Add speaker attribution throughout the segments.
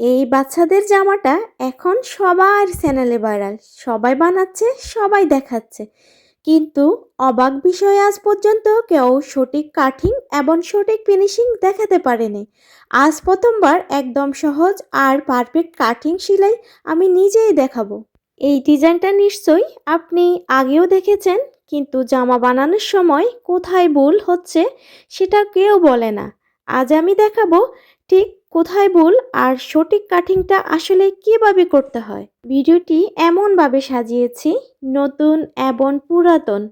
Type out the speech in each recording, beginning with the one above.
Speaker 1: এই বাচ্চাদের জামাটা এখন সবার চ্যানেলে ভাইরাল। সবাই বানাচ্ছে, সবাই দেখাচ্ছে। কিন্তু অবাক বিষয় আজ পর্যন্ত কেউ সঠিক কাঠিং এবং সঠিক ফিনিশিং দেখাতে পারেনি। আজ প্রথমবার একদম সহজ আর পারফেক্ট কাটিং সেলাই আমি নিজেই দেখাবো। এই ডিজাইনটা নিশ্চয়ই আপনি আগেও দেখেছেন, কিন্তু জামা বানানোর সময় কোথায় ভুল হচ্ছে সেটা কেউ বলে না। আজ আমি দেখাবো ঠিক কোথায় ভুল আর সঠিক কাটিংটা আসলে কীভাবে করতে হয়? ভিডিওটি এমনভাবে সাজিয়েছি, নতুন এবং পুরাতন।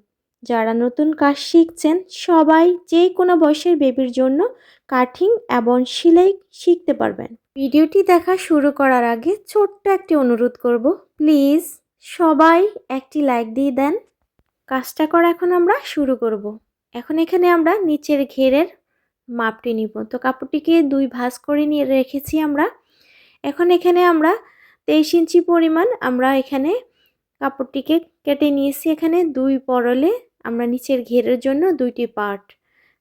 Speaker 1: যারা নতুন কাজ শিখছেন, সবাই যে কোনো বয়সের বেবির জন্য কাটিং এবং সেলাই শিখতে পারবেন। ভিডিওটি দেখা শুরু করার আগে ছোট্ট একটি অনুরোধ করব, প্লিজ সবাই একটি লাইক দিয়ে দেন। কাজটা করা, এখন আমরা শুরু করব। এখন এখানে আমরা নিচের ঘেরের মাপটি নিব। তো কাপড়টিকে দুই ভাঁজ করে নিয়ে রেখেছি আমরা। এখন এখানে আমরা তেইশ ইঞ্চি পরিমাণ আমরা এখানে কাপড়টিকে কেটে নিয়েছি। এখানে দুই পরলে আমরা নিচের ঘেরের জন্য দুইটি পার্ট।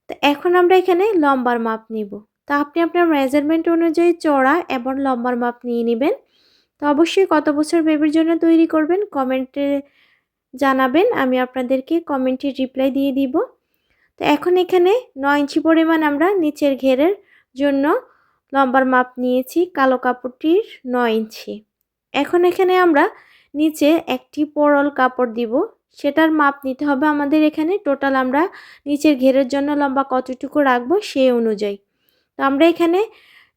Speaker 1: তো এখন আমরা এখানে লম্বার মাপ নিব। তো আপনি আপনার মেজারমেন্ট অনুযায়ী চড়া এবং লম্বার মাপ নিয়ে নেবেন। তো অবশ্যই কত বছর বেবির জন্য তৈরি করবেন কমেন্টে জানাবেন। আমি আপনাদেরকে কমেন্টে রিপ্লাই দিয়ে দিব। তো এখন এখানে নয় ইঞ্চি পরিমাণ আমরা নিচের ঘেরের জন্য লম্বার মাপ নিয়েছি, কালো কাপড়টির নয় ইঞ্চি। এখন এখানে আমরা নিচে একটি পরল কাপড় দিব। সেটার মাপ নিতে হবে আমাদের এখানে। টোটাল আমরা নিচের ঘেরের জন্য লম্বা কতটুকু রাখব সেই অনুযায়ী। তো আমরা এখানে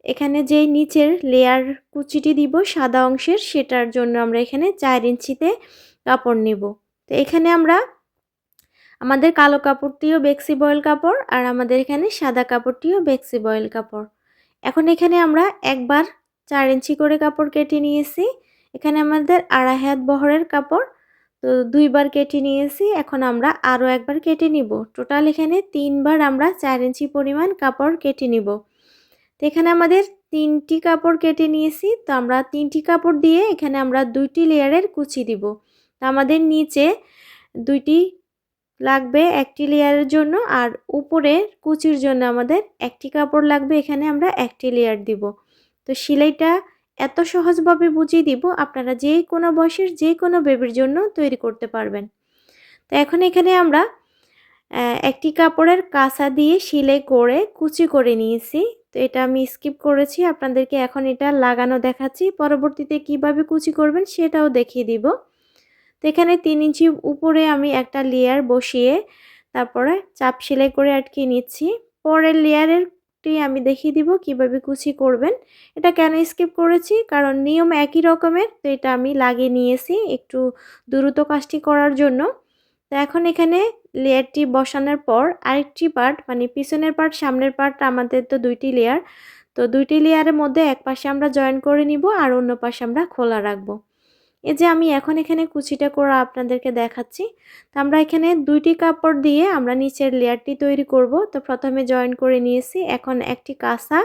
Speaker 1: এখানে যেই নিচের লেয়ার কুচিটি দিব সাদা অংশের, সেটার জন্য আমরা এখানে চার ইঞ্চিতে কাপড় নেব। তো এখানে আমরা আমাদের কালো কাপড়টিও বেক্সি বয়েল কাপড় আর আমাদের এখানে সাদা কাপড়টিও বেক্সি বয়েল কাপড়। এখন এখানে আমরা একবার চার ইঞ্চি করে কাপড় কেটে নিয়েছি। এখানে আমাদের আড়াই হাত বহরের কাপড়। তো দুইবার কেটে নিয়েছি, এখন আমরা আরও একবার কেটে নিব। টোটাল এখানে তিনবার আমরা চার ইঞ্চি পরিমাণ কাপড় কেটে নিব। তো এখানে আমাদের তিনটি কাপড় কেটে নিয়েছি। তো আমরা তিনটি কাপড় দিয়ে এখানে আমরা দুইটি লেয়ারের কুচি দিব। তো আমাদের নিচে দুইটি লাগবে একটি লেয়ারের জন্য আর উপরের কুচির জন্য আমাদের একটি কাপড় লাগবে। এখানে আমরা একটি লেয়ার দিব। তো সেলাইটা এত সহজভাবে বুঝিয়ে দিব, আপনারা যে কোনো বয়সের যে কোনো বেবির জন্য তৈরি করতে পারবেন। তো এখন এখানে আমরা একটি কাপড়ের কাঁচা দিয়ে সেলাই করে কুচি করে নিয়েছি। তো এটা আমি স্কিপ করেছি, আপনাদেরকে এখন এটা লাগানো দেখাচ্ছি। পরবর্তীতে কীভাবে কুচি করবেন সেটাও দেখিয়ে দিব। তো এখানে তিন ইঞ্চি উপরে আমি একটা লেয়ার বসিয়ে তারপরে চাপ সেলাই করে আটকে নিচ্ছি। পরের লেয়ারেরটি আমি দেখিয়ে দিব কীভাবে কুচি করবেন। এটা কেন স্কিপ করেছি? কারণ নিয়ম একই রকমের, তো এটা আমি লাগিয়ে নিয়েছি একটু দ্রুত কাজটি করার জন্য। তো এখন এখানে লেয়ারটি বসানোর পর আরেকটি পার্ট মানে পিছনের পার্ট সামনের পার্ট আমাদের তো দুইটি লেয়ার তো দুইটি লেয়ারের মধ্যে এক পাশে আমরা জয়েন করে নিব আর অন্য পাশে আমরা খোলা রাখব। এই যে আমি এখন এখানে কুচিটা করে আপনাদেরকে দেখাচ্ছি, তো আমরা এখানে দুইটি কাপড় দিয়ে আমরা নিচের লেয়ারটি তৈরি করব। তো প্রথমে জয়েন করে নিয়েছি, এখন একটি কাঁচা,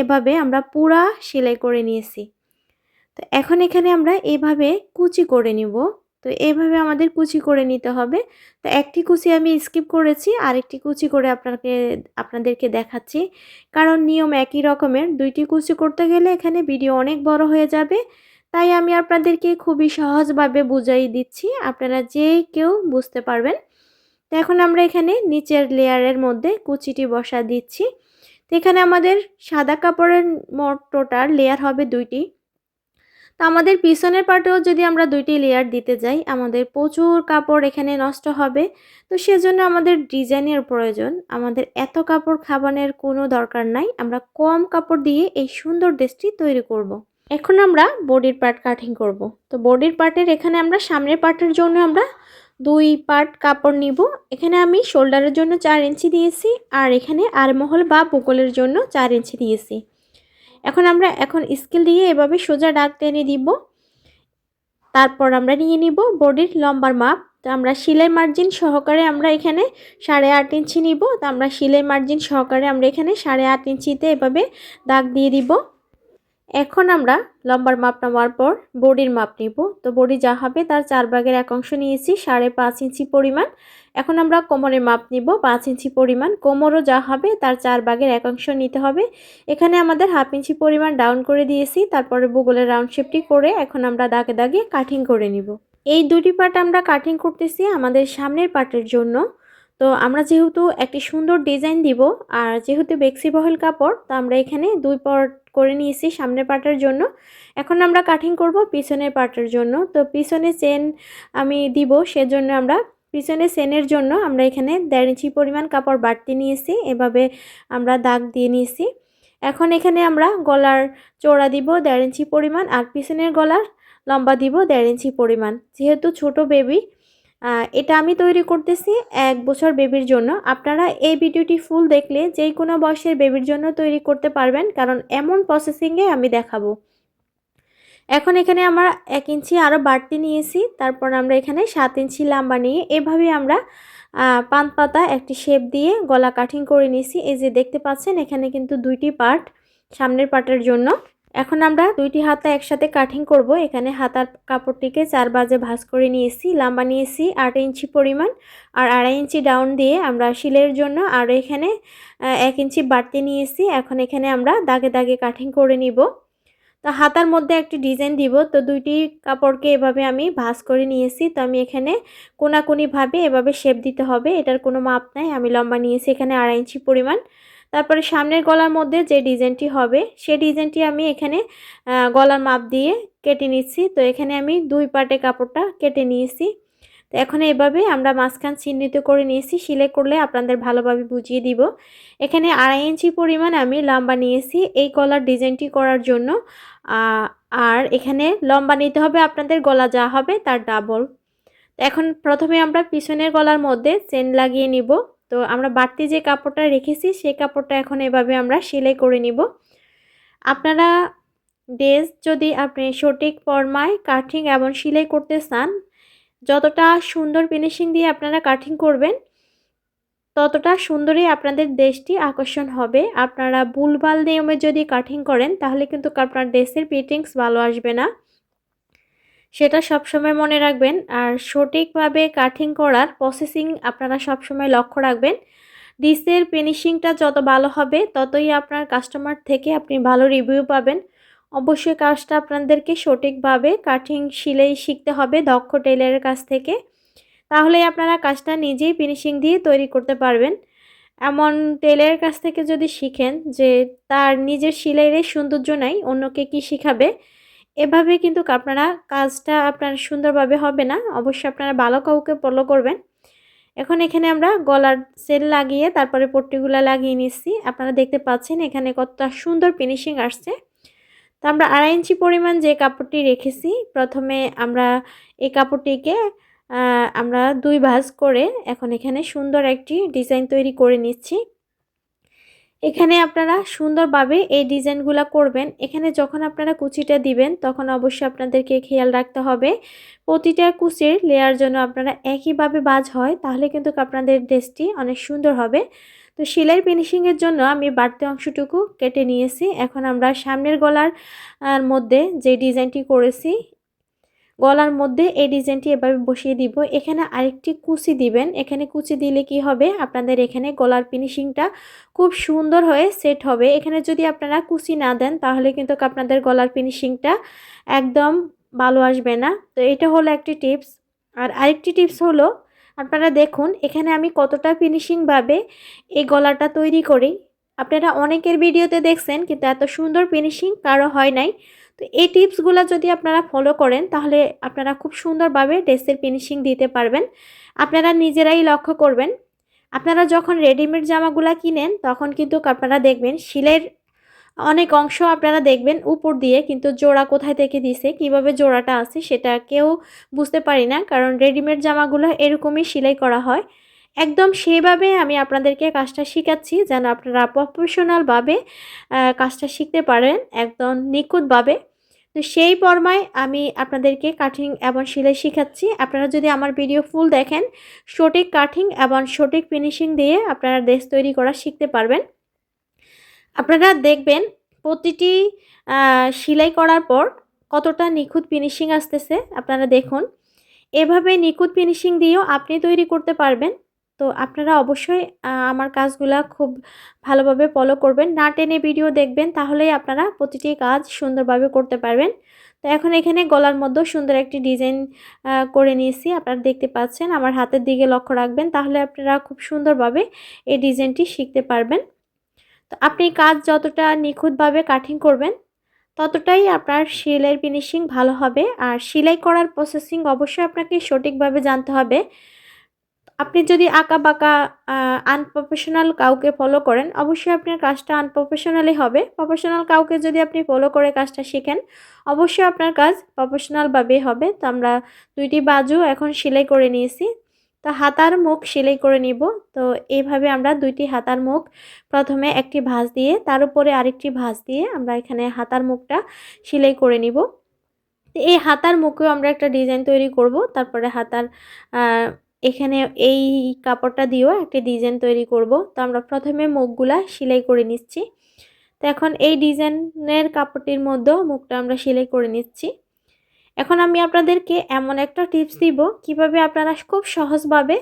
Speaker 1: এভাবে আমরা পুরা সেলাই করে নিয়েছি। তো এখন এখানে আমরা এভাবে কুচি করে নিব। তো এইভাবে আমাদের কুচি করে নিতে হবে। তো একটি কুচি আমি স্কিপ করেছি, আরেকটি কুচি করে আপনাকে, আপনাদেরকে দেখাচ্ছি। কারণ নিয়ম একই রকমের, দুইটি কুচি করতে গেলে এখানে ভিডিও অনেক বড় হয়ে যাবে। তাই আমি আপনাদেরকে খুবই সহজভাবে বুঝাই দিচ্ছি। আপনারা যে কেউ বুঝতে পারবেন। তো এখন আমরা এখানে নিচের লেয়ারের মধ্যে কুচিটি বসা দিচ্ছি। তো এখানে আমাদের সাদা কাপড়ের মোট টোটাল লেয়ার হবে দুইটি। তো আমাদের পিছনের পার্টেও যদি আমরা দুইটি লেয়ার দিতে যাই, আমাদের প্রচুর কাপড় এখানে নষ্ট হবে। তো সেজন্য আমাদের ডিজাইনের প্রয়োজন। আমাদের এত কাপড় খাবানের কোনো দরকার নাই। আমরা কম কাপড় দিয়ে এই সুন্দর ড্রেসটি তৈরি করব। এখন আমরা বডির পার্ট কাটিং করব। তো বডির পার্টের এখানে আমরা সামনের পার্টের জন্য আমরা দুই পার্ট কাপড় নিব। এখানে আমি শোল্ডারের জন্য চার ইঞ্চি দিয়েছি আর এখানে আরমহল বা বুকলের জন্য চার ইঞ্চি দিয়েছি। এখন আমরা এখন স্কেল দিয়ে এভাবে সোজা ডাক টেনে দিব। তারপর আমরা নিয়ে নিব বডির লম্বার মাপ। তো আমরা সেলাই মার্জিন সহকারে আমরা এখানে সাড়ে আট ইঞ্চি নিব। তো আমরা সেলাই মার্জিন সহকারে আমরা এখানে সাড়ে আট ইঞ্চিতে এভাবে দাগ দিয়ে দিব। এখন আমরা লম্বার মাপ নেওয়ার পর বডির মাপ নিব। তো বডি যা হবে তার চার ভাগের এক অংশ নিয়েছি, সাড়ে পাঁচ ইঞ্চি পরিমাণ। এখন আমরা কোমরের মাপ নিব, পাঁচ ইঞ্চি পরিমাণ। কোমরও যা হবে তার চার ভাগের এক অংশ নিতে হবে। এখানে আমাদের হাফ ইঞ্চি পরিমাণ ডাউন করে দিয়েছি, তারপরে বুগলের রাউন্ড শেপটি করে এখন আমরা দাগে দাগে কাটিং করে নিব। এই দুটি পার্ট আমরা কাটিং করতেছি আমাদের সামনের পার্টের জন্য। তো আমরা যেহেতু একটি সুন্দর ডিজাইন দিব আর যেহেতু বেক্সি বহল কাপড়, তো আমরা এখানে দুই পার্ট করে নিয়েছি সামনের পার্টের জন্য। এখন আমরা কাটিং করব পিছনের পার্টের জন্য। তো পিছনে চেন আমি দিব, সেজন্য আমরা পিছনে চেনের জন্য আমরা এখানে দেড় ইঞ্চি পরিমাণ কাপড় বাড়তি নিয়েছি, এভাবে আমরা দাগ দিয়ে নিয়েছি। এখন এখানে আমরা গলার চোড়া দিব দেড় ইঞ্চি পরিমাণ আর পিছনের গলার লম্বা দিব দেড় ইঞ্চি পরিমাণ। যেহেতু ছোট বেবি এটা আমি তৈরি করতেছি এক বছর বেবির জন্য। আপনারা এই ভিডিওটি ফুল দেখলে যেই কোনো বয়সের বেবির জন্য তৈরি করতে পারবেন, কারণ এমন প্রসেসিংয়ে আমি দেখাবো। এখন এখানে আমরা এক ইঞ্চি আরও বাড়তি নিয়েছি, তারপর আমরা এখানে সাত ইঞ্চি লম্বা নিয়ে এভাবে আমরা পান পাতা একটি শেপ দিয়ে গলা কাটিং করে নিয়েছি। এই যে দেখতে পাচ্ছেন, এখানে কিন্তু দুইটি পার্ট সামনের পার্টের জন্য। এখন আমরা দুইটি হাতা একসাথে কাটিং করব। এখানে হাতার কাপড়টিকে চার বাজে ভাঁজ করে নিয়েছি, লম্বা নিয়েছি, আট ইঞ্চি পরিমাণ। আর আড়াই ইঞ্চি ডাউন দিয়ে আমরা শিলের জন্য আর এখানে এক ইঞ্চি বাড়তি নিয়েছি। এখন এখানে আমরা দাগে দাগে কাটিং করে নিব। তো হাতার মধ্যে একটি ডিজাইন দিব। তো দুইটি কাপড়কে এভাবে আমি ভাঁজ করে নিয়েছি। তো আমি এখানে কোনাকুনিভাবে এভাবে শেপ দিতে হবে। এটার কোনো মাপ নাই। আমি লম্বা নিয়েছি এখানে আড়াই ইঞ্চি পরিমাণ। তারপরে সামনের গলার মধ্যে যে ডিজাইনটি হবে, সে ডিজাইনটি আমি এখানে গলার মাপ দিয়ে কেটে নিচ্ছি। তো এখানে আমি দুই পাটে কাপড়টা কেটে নিয়েছি। তো এখন এভাবে আমরা মাঝখান চিহ্নিত করে নিয়েছি। সিলাই করলে আপনাদের ভালোভাবে বুঝিয়ে দিব। এখানে আড়াই ইঞ্চি পরিমাণ আমি লম্বা নিয়েছি। এই গলার ডিজাইনটি করার জন্য আর এখানে লম্বা নিতে হবে আপনাদের গলা যা হবে তার ডাবল। এখন প্রথমে আমরা পিছনের গলার মধ্যে চেন লাগিয়ে নিব। তো আমরা বাড়তি যে কাপড়টা রেখেছি, সেই কাপড়টা এখন এভাবে আমরা সেলাই করে নিব। আপনারা ড্রেস যদি আপনি সঠিক ফর্মায় কাটিং এবং সেলাই করতে চান, যতটা সুন্দর ফিনিশিং দিয়ে আপনারা কাটিং করবেন, ততটা সুন্দরই আপনাদের দেশটি আকর্ষণ হবে। আপনারা ভুলভাল নিয়মে যদি কাটিং করেন, তাহলে কিন্তু আপনার ড্রেসের ফিটিংস ভালো আসবে না। সেটা সবসময় মনে রাখবেন। আর সঠিকভাবে কাটিং করার প্রসেসিং আপনারা সবসময় লক্ষ্য রাখবেন। ডিসের ফিনিশিংটা যত ভালো হবে, ততই আপনার কাস্টমার থেকে আপনি ভালো রিভিউ পাবেন। অবশ্যই কাজটা আপনাদেরকে সঠিকভাবে কাটিং সিলাই শিখতে হবে দক্ষ টেলারের কাছ থেকে। তাহলে আপনারা কাজটা নিজেই ফিনিশিং দিয়ে তৈরি করতে পারবেন। এমন টেলারের কাছ থেকে যদি শিখেন যে তার নিজের সিলাইয়ের সৌন্দর্য নাই, অন্যকে কি শিখাবে? এভাবে কিন্তু আপনারা কাজটা আপনার সুন্দরভাবে হবে না। অবশ্যই আপনারা ভালো কাউকে ফলো করবেন। এখন এখানে আমরা গলার সেল লাগিয়ে তারপরে পট্টিগুলো লাগিয়ে নিচ্ছি। আপনারা দেখতে পাচ্ছেন এখানে কতটা সুন্দর ফিনিশিং আসছে। তো আমরা আড়াই ইঞ্চি পরিমাণ যে কাপড়টি রেখেছি, প্রথমে আমরা এই কাপড়টিকে আমরা দুই ভাঁজ করে এখন এখানে সুন্দর একটি ডিজাইন তৈরি করে নিচ্ছি। এখানে আপনারা সুন্দরভাবে এই ডিজাইনগুলো করবেন। এখানে যখন আপনারা কুচিটা দিবেন, তখন অবশ্যই আপনাদেরকে খেয়াল রাখতে হবে। প্রতিটা কুচির লেয়ার জন্য আপনারা একইভাবে বাজ হয়, তাহলে কিন্তু আপনাদের ড্রেসটি অনেক সুন্দর হবে। তো সেলাই ফিনিশিংয়ের জন্য আমি বাড়তি অংশটুকু কেটে নিয়েছি। এখন আমরা সামনের গলার মধ্যে যে ডিজাইনটি করেছি গলার মধ্যে এই ডিজাইনটি এভাবে বসিয়ে দিব। এখানে আরেকটি কুচি দিবেন। এখানে কুচি দিলে কি হবে? আপনাদের এখানে গলার ফিনিশিংটা খুব সুন্দর হয়ে সেট হবে। এখানে যদি আপনারা কুচি না দেন, তাহলে কিন্তু আপনাদের গলার ফিনিশিংটা একদম ভালো আসবে না। তো এটা হলো একটি টিপস। আর আরেকটি টিপস হলো, আপনারা দেখুন, এখানে আমি কতটা ফিনিশিংভাবে এই গলাটা তৈরি করি। আপনারা অনেকের ভিডিওতে দেখছেন, কিন্তু এত সুন্দর ফিনিশিং কারও হয় নাই। তো এই টিপসগুলো যদি আপনারা ফলো করেন, তাহলে আপনারা খুব সুন্দরভাবে ড্রেসের ফিনিশিং দিতে পারবেন। আপনারা নিজেরাই লক্ষ্য করবেন। আপনারা যখন রেডিমেড জামাগুলো কিনেন, তখন কিন্তু আপনারা দেখবেন শিলের অনেক অংশ আপনারা দেখবেন উপর দিয়ে কিন্তু জোড়া কোথায় থেকে দিছে, কীভাবে জোড়াটা আছে সেটা কেউ বুঝতে পারি না। কারণ রেডিমেড জামাগুলো এরকমই সেলাই করা হয়। একদম সেভাবে আমি আপনাদেরকে কাজটা শেখাচ্ছি যেন আপনারা প্রফেশনালভাবে কাজটা শিখতে পারেন, একদম নিখুঁতভাবে। তো সেই পর্মায় আমি আপনাদেরকে কাটিং এবং সেলাই শেখাচ্ছি। আপনারা যদি আমার ভিডিও ফুল দেখেন, সঠিক কাটিং এবং সঠিক ফিনিশিং দিয়ে আপনারা ড্রেস তৈরি করা শিখতে পারবেন। আপনারা দেখবেন প্রতিটি সেলাই করার পর কতটা নিখুঁত ফিনিশিং আসতেছে। আপনারা দেখুন, এভাবে নিখুঁত ফিনিশিং দিয়েও আপনি তৈরি করতে পারবেন। তো আপনারা অবশ্যই আমার কাজগুলা খুব ভালোভাবে ফলো করবেন। না টেনে ভিডিও দেখবেন, তাহলেই আপনারা প্রতিটি কাজ সুন্দরভাবে করতে পারবেন। তো এখন এখানে গলার মধ্যেও সুন্দর একটি ডিজাইন করে নিয়েছি। আপনারা দেখতে পাচ্ছেন, আমার হাতের দিকে লক্ষ্য রাখবেন, তাহলে আপনারা খুব সুন্দরভাবে এই ডিজাইনটি শিখতে পারবেন। তো আপনি কাজ যতটা নিখুঁতভাবে কাটিং করবেন, ততটাই আপনার সেলাইয়ের ফিনিশিং ভালো হবে। আর সেলাই করার প্রসেসিং অবশ্যই আপনাকে সঠিকভাবে জানতে হবে। আপনি যদি আঁকা বাঁকা আনপ্রফেশনাল কাউকে ফলো করেন, অবশ্যই আপনার কাজটা আনপ্রফেশনালই হবে। প্রফেশনাল কাউকে যদি আপনি ফলো করে কাজটা শিখেন, অবশ্যই আপনার কাজ প্রফেশনালভাবেই হবে। তো আমরা দুইটি বাজু এখন সেলাই করে নিয়েছি। তো হাতার মুখ সেলাই করে নিব। তো এইভাবে আমরা দুইটি হাতার মুখ, প্রথমে একটি ভাঁজ দিয়ে, তার উপরে আরেকটি ভাঁজ দিয়ে আমরা এখানে হাতার মুখটা সেলাই করে নিব। এই হাতার মুখেও আমরা একটা ডিজাইন তৈরি করব। তারপরে হাতার এখানে এই কাপড়টা দিয়েও একটা ডিজাইন তৈরি করব। তো আমরা প্রথমে মুখগুলা সেলাই করে নিচ্ছি। তো এখন এই ডিজাইনের কাপড়টির মধ্যেও মুখটা আমরা সেলাই করে নিচ্ছি। এখন আমি আপনাদেরকে এমন একটা টিপস দিব, কীভাবে আপনারা খুব সহজভাবে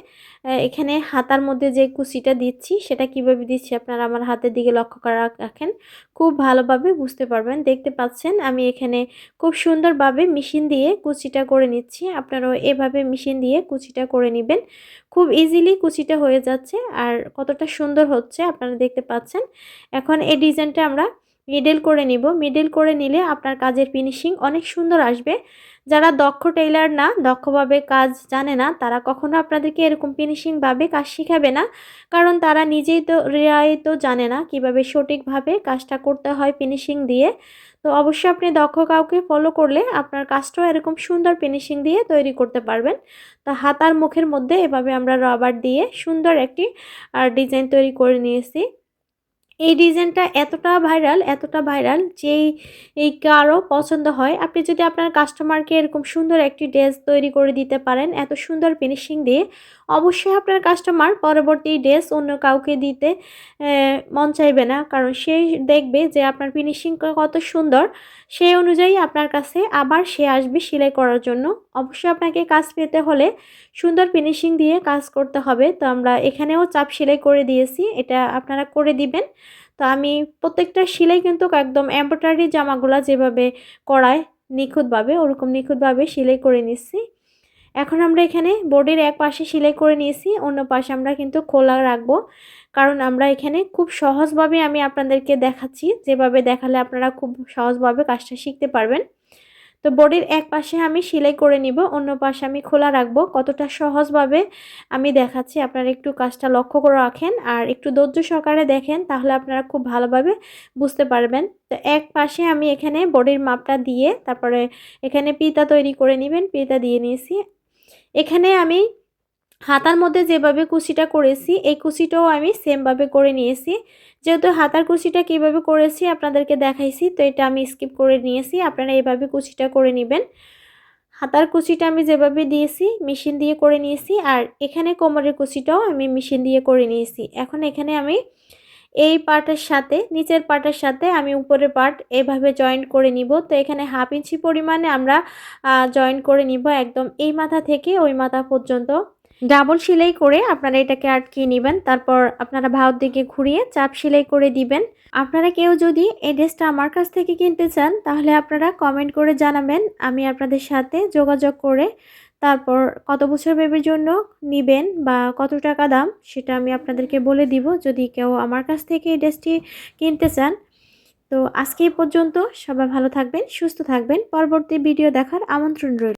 Speaker 1: এখানে হাতার মধ্যে যে কুচিটা দিচ্ছি, সেটা কীভাবে দিচ্ছি আপনারা আমার হাতের দিকে লক্ষ্য করে রাখেন, খুব ভালোভাবে বুঝতে পারবেন। দেখতে পাচ্ছেন, আমি এখানে খুব সুন্দরভাবে মেশিন দিয়ে কুচিটা করে নিচ্ছি। আপনারাও এভাবে মেশিন দিয়ে কুচিটা করে নেবেন। খুব ইজিলি কুচিটা হয়ে যাচ্ছে, আর কতটা সুন্দর হচ্ছে, আপনারা দেখতে পাচ্ছেন। এখন এই ডিজাইনটা আমরা মিডল করে নিব। মিডল করে নিলে আপনার কাজের ফিনিশিং অনেক সুন্দর আসবে। যারা দক্ষ টেইলার না, দক্ষভাবে কাজ জানে না, তারা কখনো আপনাদেরকে এরকম ফিনিশিংভাবে কাজ শিখাবে না। কারণ তারা নিজেই তো রেয়াই তো জানে না কীভাবে সঠিকভাবে কাজটা করতে হয় ফিনিশিং দিয়ে। তো অবশ্যই আপনি দক্ষ কাউকে ফলো করলে আপনার কাজটাও এরকম সুন্দর ফিনিশিং দিয়ে তৈরি করতে পারবেন। তো হাতার মুখের মধ্যে এভাবে আমরা রাবার দিয়ে সুন্দর একটি ডিজাইন তৈরি করে নিয়েছি। এই ডিজাইনটা এতটা ভাইরাল এতটা ভাইরাল যেই এই কারও পছন্দ হয়। আপনি যদি আপনার কাস্টমারকে এরকম সুন্দর একটি ড্রেস তৈরি করে দিতে পারেন, এত সুন্দর ফিনিশিং দিয়ে, অবশ্যই আপনার কাস্টমার পরবর্তী ড্রেস অন্য কাউকে দিতে মন চাইবে না। কারণ সে দেখবে যে আপনার ফিনিশিং কত সুন্দর সেই অনুযায়ী আপনার কাছে আবার সে আসবে সেলাই করার জন্য। অবশ্যই আপনাকে কাজ পেতে হলে সুন্দর ফিনিশিং দিয়ে কাজ করতে হবে। তো আমরা এখানেও চাপ সেলাই করে দিয়েছি, এটা আপনারা করে দিবেন। তো আমি প্রত্যেকটা সেলাই কিন্তু একদম এম্ব্রয়ডারি জামাগুলা যেভাবে করায় নিখুঁতভাবে, ওরকম নিখুঁতভাবে সেলাই করে নিচ্ছি। এখন আমরা এখানে বোর্ডের এক পাশে সেলাই করে নিয়েছি, অন্য পাশে আমরা কিন্তু খোলা রাখব। কারণ আমরা এখানে খুব সহজভাবে আমি আপনাদেরকে দেখাচ্ছি, যেভাবে দেখালে আপনারা খুব সহজভাবে কাজটা শিখতে পারবেন। তো বডির এক পাশে আমি সেলাই করে নিব, অন্য পাশে আমি খোলা রাখব। কতটা সহজভাবে আমি দেখাচ্ছি, আপনারা একটু কাজটা লক্ষ্য করে রাখেন। আর একটু ধৈর্য সহকারে দেখেন, তাহলে আপনারা খুব ভালোভাবে বুঝতে পারবেন। তো এক পাশে আমি এখানে বডির মাপটা দিয়ে, তারপরে এখানে পিতা তৈরি করে নেবেন, পিতা দিয়ে নিয়েছি। এখানে আমি হাতার মধ্যে যেভাবে কুচিটা করেছি, এই কুচিটাও আমি সেমভাবে করে নিয়েছি। যেহেতু হাতার কুচিটা কীভাবে করেছি আপনাদেরকে দেখাইছি, তো এটা আমি স্কিপ করে নিয়েছি, আপনারা এইভাবে কুচিটা করে নেবেন। হাতার কুচিটা আমি যেভাবে দিয়েছি, মেশিন দিয়ে করে নিয়েছি, আর এখানে কোমরের কুচিটাও আমি মেশিন দিয়ে করে নিয়েছি। এখন এখানে আমি এই পার্টের সাথে, নিচের পার্টের সাথে আমি উপরের পার্ট এভাবে জয়েন্ট করে নিব। তো এখানে হাফ ইঞ্চি পরিমাণে আমরা জয়েন্ট করে নিব একদম এই মাথা থেকে ওই মাথা পর্যন্ত। ডাবল সেলাই করে আপনারা এটাকে আটকিয়ে নেবেন। তারপর আপনারা ভাওর দিকে ঘুরিয়ে চাপ সেলাই করে দিবেন। আপনারা কেউ যদি এই ড্রেসটা আমার কাছ থেকে কিনতে চান, তাহলে আপনারা কমেন্ট করে জানাবেন। আমি আপনাদের সাথে যোগাযোগ করে তারপর কত বছর বেবির জন্য নেবেন বা কত টাকা দাম, সেটা আমি আপনাদেরকে বলে দিব। যদি কেউ আমার কাছ থেকে এই ড্রেসটি কিনতে চান, তো আজকে পর্যন্ত সবাই ভালো থাকবেন, সুস্থ থাকবেন। পরবর্তী ভিডিও দেখার আমন্ত্রণ রইল।